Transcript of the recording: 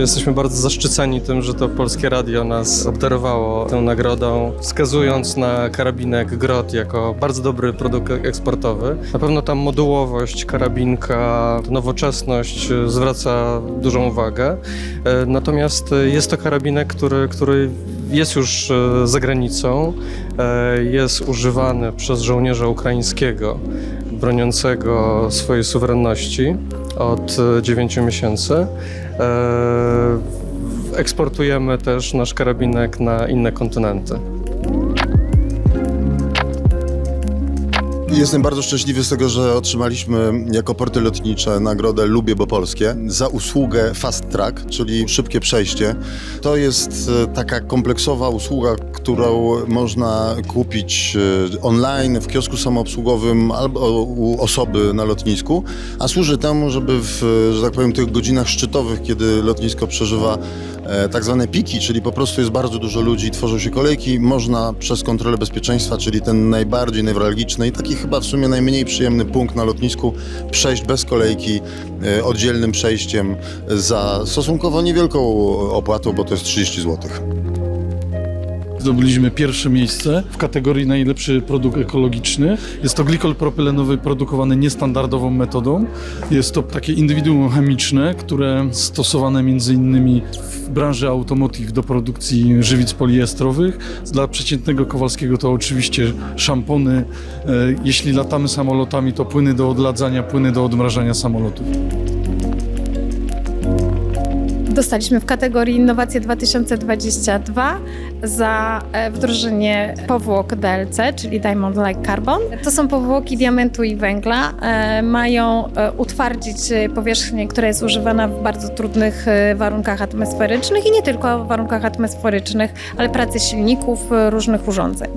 Jesteśmy bardzo zaszczyceni tym, że to Polskie Radio nas obdarowało tą nagrodą, wskazując na karabinek Grot jako bardzo dobry produkt eksportowy. Na pewno ta modułowość karabinka, nowoczesność zwraca dużą uwagę. E, Natomiast jest to karabinek, który, który jest już e, za granicą, e, jest używany przez żołnierza ukraińskiego broniącego swojej suwerenności od 9 miesięcy. E, Eksportujemy też nasz karabinek na inne kontynenty. Jestem bardzo szczęśliwy z tego, że otrzymaliśmy jako porty lotnicze nagrodę Lubię Bo Polskie za usługę Fast Track, czyli szybkie przejście. To jest e, taka kompleksowa usługa, którą można kupić e, online w kiosku samoobsługowym albo u osoby na lotnisku, a służy temu, żeby w, że tak powiem, tych godzinach szczytowych, kiedy lotnisko przeżywa e, tak zwane piki, czyli po prostu jest bardzo dużo ludzi, tworzą się kolejki, można przez kontrolę bezpieczeństwa, czyli ten najbardziej newralgiczny i taki chyba w sumie najmniej przyjemny punkt na lotnisku, przejść bez kolejki, e, oddzielnym przejściem za stosunkowo niewielką opłatą, bo to jest 30 zł. Zdobyliśmy pierwsze miejsce w kategorii najlepszy produkt ekologiczny. Jest to glikol propylenowy produkowany niestandardową metodą. Jest to takie indywiduum chemiczne, które stosowane między innymi w branży automotive do produkcji żywic poliestrowych. Dla przeciętnego Kowalskiego to oczywiście szampony. E, Jeśli latamy samolotami, to płyny do odladzania, płyny do odmrażania samolotów. Dostaliśmy w kategorii Innowacje 2022 za e, wdrożenie powłok DLC, czyli Diamond Like Carbon. To są powłoki diamentu i węgla. E, Mają e, utwardzić powierzchnię, która jest używana w bardzo trudnych warunkach atmosferycznych i nie tylko w warunkach atmosferycznych, ale pracy silników, różnych urządzeń.